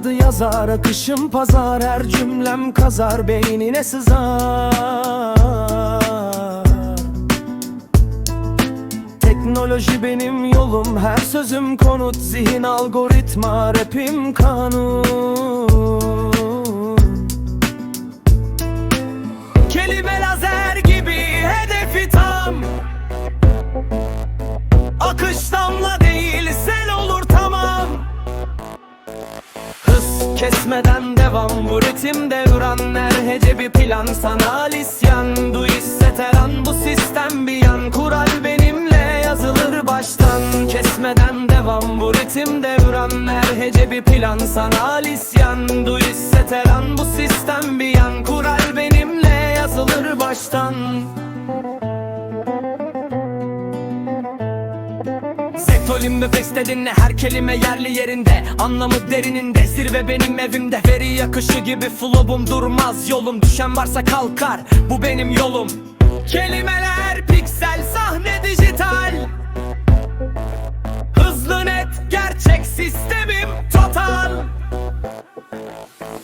adı yazar Akışım pazar her cümlem kazar Beynine sızar. Teknoloji benim yolum Her sözüm konut Zihin algoritma Rapim kanun. Kelime lazer gibi Hedefi tam kesmeden devam. Bu ritimde duran her hece bir plan. Sana isyan Du hisset her an bu sistem bir yan. Kural benimle yazılır baştan. Kesmeden devam. Bu ritimde duran her hece bir plan. Sana isyan Du hisset her an bu sistem bir yan Sektolim ve pekste dinle her kelime yerli yerinde. Anlamı derininde zirve benim evimde. Veri yakışı gibi flow'um durmaz yolum. Düşen varsa kalkar bu benim yolum. Kelimeler piksel sahne dijital. Hızlı net gerçek sistemim total.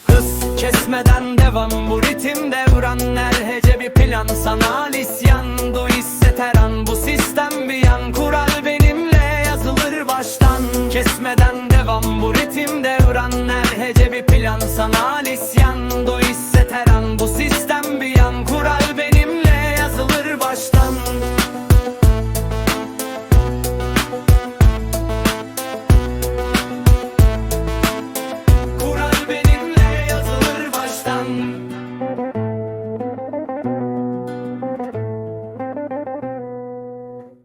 Hız kesmeden devam bu ritimde vuran her hece bir plan. Sana isyan du hisset her an Kesmeden devam bu ritimde vuran her hece bir plan. Sana isyan du hisset her an